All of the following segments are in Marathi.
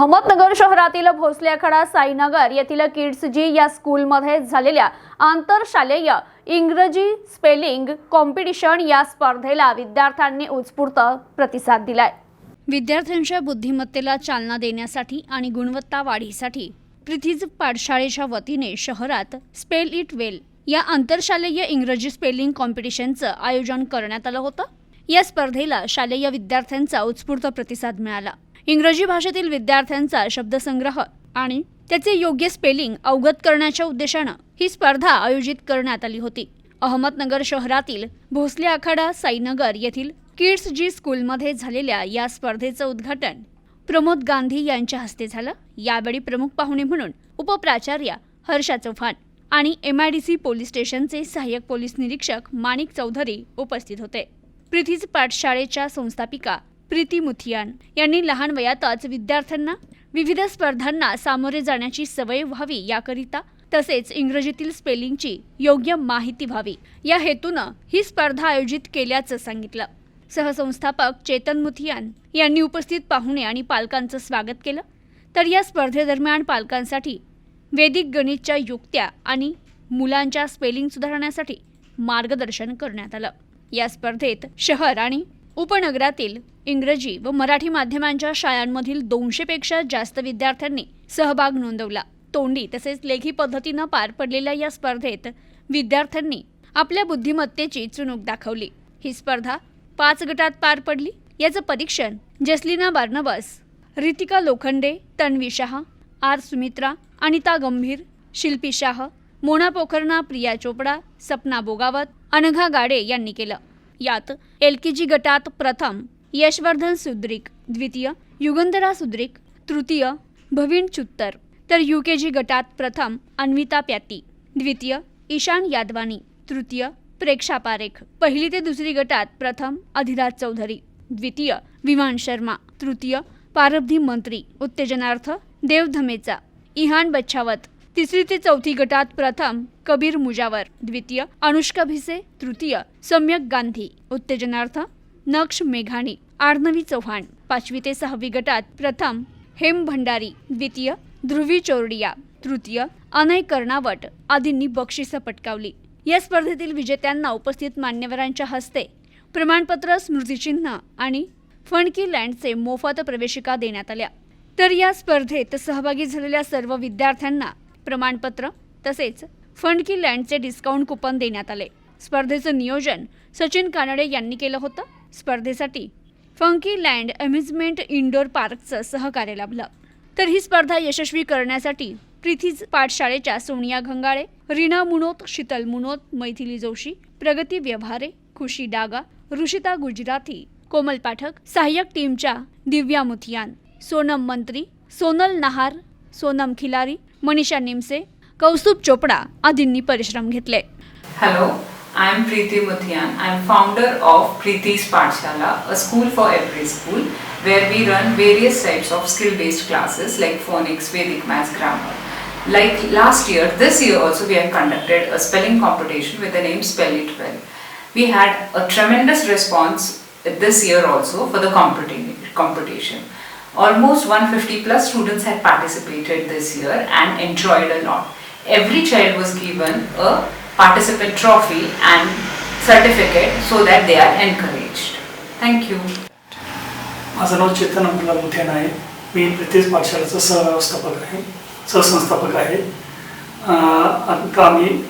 अहमदनगर शहरातील भोसले आखाडा साईनगर येथील किड्स जी या स्कूलमध्ये झालेल्या आंतरशालेय इंग्रजी स्पेलिंग कॉम्पिटिशन या स्पर्धेला विद्यार्थ्यांनी उत्स्फूर्त प्रतिसाद दिलाय. विद्यार्थ्यांच्या बुद्धिमत्तेला चालना देण्यासाठी आणि गुणवत्ता वाढीसाठी प्रिथिज पाठशाळेच्या वतीने शहरात स्पेल इट वेल या आंतरशालेय इंग्रजी स्पेलिंग कॉम्पिटिशनचं आयोजन करण्यात आलं होतं. या स्पर्धेला शालेय विद्यार्थ्यांचा उत्स्फूर्त प्रतिसाद मिळाला. इंग्रजी भाषेतील विद्यार्थ्यांचा शब्दसंग्रह आणि त्याचे योग्य स्पेलिंग अवगत करण्याच्या उद्देशानं ही स्पर्धा आयोजित करण्यात आली होती. अहमदनगर शहरातील भोसले आखाडा साईनगर येथील किड्स जी स्कूलमध्ये झालेल्या या स्पर्धेचं उद्घाटन प्रमोद गांधी यांच्या हस्ते झालं. यावेळी प्रमुख पाहुणे म्हणून उपप्राचार्य हर्षा चव्हाण आणि M I D C police स्टेशनचे सहाय्यक पोलीस निरीक्षक माणिक चौधरी उपस्थित होते. प्रिथीज पाठशाळेच्या संस्थापिका प्रीती मुथियान यांनी लहान वयातच विद्यार्थ्यांना विविध स्पर्धांना सामोरे जाण्याची सवय व्हावी याकरिता तसेच इंग्रजीतील स्पेलिंगची योग्य माहिती व्हावी. या हेतूनं ही स्पर्धा आयोजित केल्याचं सांगितलं. सहसंस्थापक चेतन मुथियान यांनी उपस्थित पाहुणे आणि पालकांचं स्वागत केलं. तर या स्पर्धेदरम्यान पालकांसाठी वेदिक गणितच्या युक्त्या आणि मुलांच्या स्पेलिंग सुधारण्यासाठी मार्गदर्शन करण्यात आलं. या स्पर्धेत शहर आणि उपनगरातील इंग्रजी व मराठी माध्यमांच्या शाळांमधील दोनशेपेक्षा जास्त विद्यार्थ्यांनी सहभाग नोंदवला. तोंडी तसेच लेखी पद्धतीनं पार पडलेल्या या स्पर्धेत विद्यार्थ्यांनी आपल्या बुद्धिमत्तेची चुणूक दाखवली. ही स्पर्धा पाच गटात पार पडली. याचं परीक्षण जसलीना बार्नबस रितिका लोखंडे तन्वी शाह आर सुमित्रा अनिता गंभीर शिल्पी शाह मोना पोखरणा प्रिया चोपडा सपना बोगावत अनघा गाडे यांनी केलं. यात एल के जी गटात प्रथम यशवर्धन सुद्रिक द्वितीय युगंधरा सुद्रिक तृतीय भवीण चुत्तर तर यू के जी गटात प्रथम अन्विता प्याती द्वितीय ईशान यादवानी तृतीय प्रेक्षा पारेख. पहिली ते दुसरी गटात प्रथम अधिराज चौधरी द्वितीय विमान शर्मा तृतीय पारब्धी मंत्री उत्तेजनार्थ देव धमेचा इहान बच्छावत. तिसरी ते चौथी गटात प्रथम कबीर मुजावर द्वितीय अनुष्का भिसे तृतीय सम्यक गांधी उत्तेजनार्थ नक्ष मेघाणी आर्णवी चव्हाण पाचवी ते सहावी गटात प्रथम हेम भंडारी द्वितीय ध्रुवी चोरडिया तृतीय अनय कर्णावट आदींनी बक्षिसं पटकावली. या स्पर्धेतील विजेत्यांना उपस्थित मान्यवरांच्या हस्ते प्रमाणपत्र स्मृतिचिन्ह आणि फणकी लँडचे मोफत प्रवेशिका देण्यात आल्या. तर या स्पर्धेत सहभागी झालेल्या सर्व विद्यार्थ्यांना प्रमाणपत्र तसेच फंड की लँडचे डिस्काउंट कुपन देण्यात आले. स्पर्धेचं नियोजन सचिन कानडे यांनी केलं होतं. स्पर्धेसाठी फंकी लँड अम्युजमेंट इंडोर पार्कचं सहकार्य लाभलं. तर ही स्पर्धा यशस्वी करण्यासाठी प्रिथीज पाठशाळेच्या सोनिया घंगाळे रीना मुनोत शीतल मुनोत मैथिली जोशी प्रगती व्यवहारे खुशी डागा ऋषिता गुजराती कोमल पाठक सहाय्यक टीमच्या दिव्या मुथियान सोनम मंत्री सोनल नहार सोनम खिलारी मनीषा निमसे कौस्तुभ चोपडा आदींनी परिश्रम घेतले Hello, I'm Preeti Muthian. I'm founder of Preeti's Pathshala, a school for every school, where we run various types of skill-based classes like phonics, Vedic maths, grammar. Like last year, this year also we have conducted a spelling competition with the name Spell It Well. We had a tremendous response this year also for the competi- competition. Almost 150 plus students had participated this year and enjoyed a lot. Every child was given a participant trophy and certificate so that they are encouraged. Thank you. माझं नाव चेतन अंबुला मुथेन आहे. मी प्रितेश पाठशाळेचा सहव्यवस्थापक आहे सहसंस्थापक आहे. अं, आता आम्ही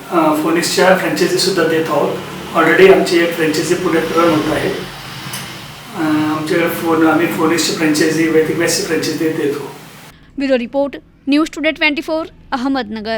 फोनिक्सच्या फ्रँचायझीसुद्धा देत आहोत. ऑलरेडी आमची एक फ्रँचायझी पुण्यात रन होत आहे. आमच्याकडे फोन आम्ही फोनिक्सची फ्रँचायझी वैदिक मॅथची फ्रँचायझी देतो bureau report news today twenty four Ahmednagar.